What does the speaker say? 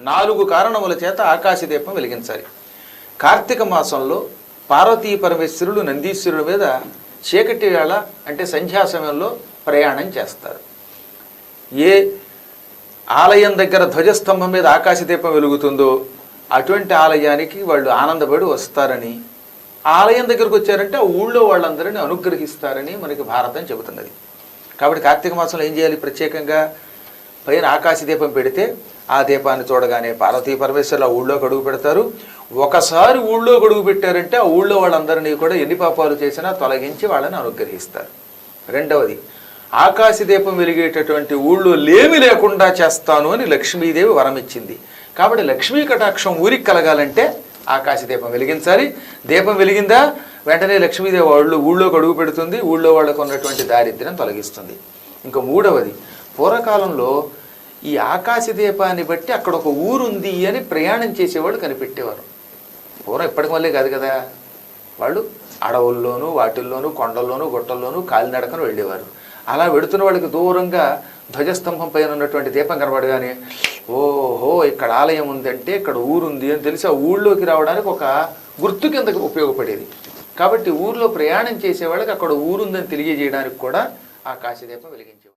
నాలుగు కారణముల చేత ఆకాశదీపం వెలిగించాలి. కార్తీక మాసంలో పార్వతీ పరమేశ్వరుడు నందీశ్వరుడు మీద చీకటి వేళ అంటే సంధ్యా సమయంలో ప్రయాణం చేస్తారు. ఏ ఆలయం దగ్గర ధ్వజస్తంభం మీద ఆకాశదీపం వెలుగుతుందో అటువంటి ఆలయానికి వాళ్ళు ఆనందపడి వస్తారని ఆలయం దగ్గరకు వచ్చారంటే ఆ ఊళ్ళో వాళ్ళందరినీ అనుగ్రహిస్తారని మనకి భారతం చెబుతున్నది. కాబట్టి కార్తీక మాసంలో ఏం చేయాలి? ప్రత్యేకంగా పైన ఆకాశ దీపం పెడితే ఆ దీపాన్ని చూడగానే పార్వతీ పరమేశ్వర్లు ఆ ఊళ్ళో గడుగు పెడతారు. ఒకసారి ఊళ్ళో గడుగు పెట్టారంటే ఆ ఊళ్ళో వాళ్ళందరినీ కూడా ఎన్ని పాపాలు చేసినా తొలగించి వాళ్ళని అనుగ్రహిస్తారు. రెండవది ఆకాశ దీపం వెలిగేటటువంటి ఊళ్ళో లేమి లేకుండా చేస్తాను అని లక్ష్మీదేవి వరం ఇచ్చింది. కాబట్టి లక్ష్మీ కటాక్షం ఊరికి కలగాలంటే ఆకాశ దీపం వెలిగించాలి. దీపం వెలిగిందా? వెంటనే లక్ష్మీదేవి వాళ్ళు ఊళ్ళో గడుగు పెడుతుంది. ఊళ్ళో వాళ్ళకు ఉన్నటువంటి దారిద్ర్యం తొలగిస్తుంది. ఇంకా మూడవది పూర్వకాలంలో ఈ ఆకాశ దీపాన్ని బట్టి అక్కడ ఒక ఊరుంది అని ప్రయాణం చేసేవాళ్ళు కనిపెట్టేవారు. పూర్వం ఇప్పటికి వల్లే కాదు కదా. వాళ్ళు అడవుల్లోనూ వాటిల్లోనూ కొండల్లోనూ గుట్టల్లోనూ కాలినడకను వెళ్ళేవారు. అలా వెడుతున్న వాళ్ళకి దూరంగా ధ్వజస్తంభం పైన ఉన్నటువంటి దీపం కనబడగానే ఓహో ఇక్కడ ఆలయం ఉందంటే ఇక్కడ ఊరుంది అని తెలిసి ఆ ఊళ్ళోకి రావడానికి ఒక గుర్తు కిందకి ఉపయోగపడేది. కాబట్టి ఊర్లో ప్రయాణం చేసేవాళ్ళకి అక్కడ ఊరుందని తెలియజేయడానికి కూడా ఆకాశదీపం వెలిగించేవారు.